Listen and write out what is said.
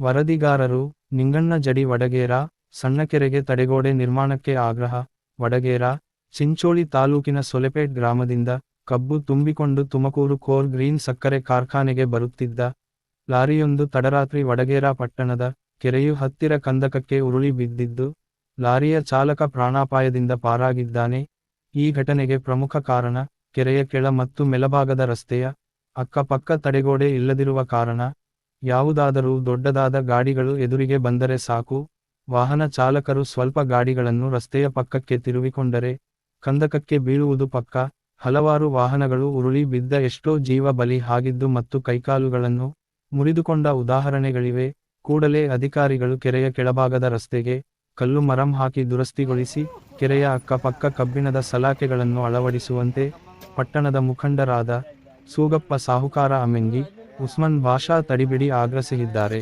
ವರದಿಗಾರರು, ನಿಂಗಣ್ಣ ಜಡಿ ವಡಗೇರ, ಸಣ್ಣಕೆರೆಗೆ ತಡೆಗೋಡೆ ನಿರ್ಮಾಣಕ್ಕೆ ಆಗ್ರಹ, ವಡಗೇರ, ಚಿಂಚೋಳಿ ತಾಲೂಕಿನ ಸೊಲೆಪೇಟ್ ಗ್ರಾಮದಿಂದ ಕಬ್ಬು ತುಂಬಿಕೊಂಡು ತುಮಕೂರು ಕೋರ್ ಗ್ರೀನ್ ಸಕ್ಕರೆ ಕಾರ್ಖಾನೆಗೆ ಬರುತ್ತಿದ್ದ ಲಾರಿಯೊಂದು ತಡರಾತ್ರಿ ವಡಗೇರ ಪಟ್ಟಣದ ಕೆರೆಯು ಹತ್ತಿರ ಕಂದಕಕ್ಕೆ ಉರುಳಿ ಬಿದ್ದಿದ್ದು, ಲಾರಿಯ ಚಾಲಕ ಪ್ರಾಣಾಪಾಯದಿಂದ ಪಾರಾಗಿದ್ದಾನೆ. ಈ ಘಟನೆಗೆ ಪ್ರಮುಖ ಕಾರಣ ಕೆರೆಯ ಕೆಳ ಮತ್ತು ಮೆಲಭಾಗದ ರಸ್ತೆಯ ಅಕ್ಕಪಕ್ಕ ತಡೆಗೋಡೆ ಇಲ್ಲದಿರುವ ಕಾರಣ ಯಾವುದಾದರೂ ದೊಡ್ಡದಾದ ಗಾಡಿಗಳು ಎದುರಿಗೆ ಬಂದರೆ ಸಾಕು. ವಾಹನ ಚಾಲಕರು ಸ್ವಲ್ಪ ಗಾಡಿಗಳನ್ನು ರಸ್ತೆಯ ಪಕ್ಕಕ್ಕೆ ತಿರುವಿಕೊಂಡರೆ ಕಂದಕಕ್ಕೆ ಬೀಳುವುದು ಪಕ್ಕ. ಹಲವಾರು ವಾಹನಗಳು ಉರುಳಿ ಬಿದ್ದ ಎಷ್ಟೋ ಜೀವ ಬಲಿ ಹಾಗಿದ್ದು ಮತ್ತು ಕೈಕಾಲುಗಳನ್ನು ಮುರಿದುಕೊಂಡ ಉದಾಹರಣೆಗಳಿವೆ. ಕೂಡಲೇ ಅಧಿಕಾರಿಗಳು ಕೆರೆಯ ಕೆಳಭಾಗದ ರಸ್ತೆಗೆ ಕಲ್ಲು ಮರಂ ಹಾಕಿ ದುರಸ್ತಿಗೊಳಿಸಿ ಕೆರೆಯ ಅಕ್ಕಪಕ್ಕ ಕಬ್ಬಿಣದ ಸಲಾಕೆಗಳನ್ನು ಅಳವಡಿಸುವಂತೆ ಪಟ್ಟಣದ ಮುಖಂಡರಾದ ಸೂಗಪ್ಪ, ಸಾಹುಕಾರ, ಅಮೆಂಗಿ ಉಸ್ಮನ್ ಭಾಷಾ ತಡಿಬಿಡಿ ಆಗ್ರಹಿಸಿದ್ದಾರೆ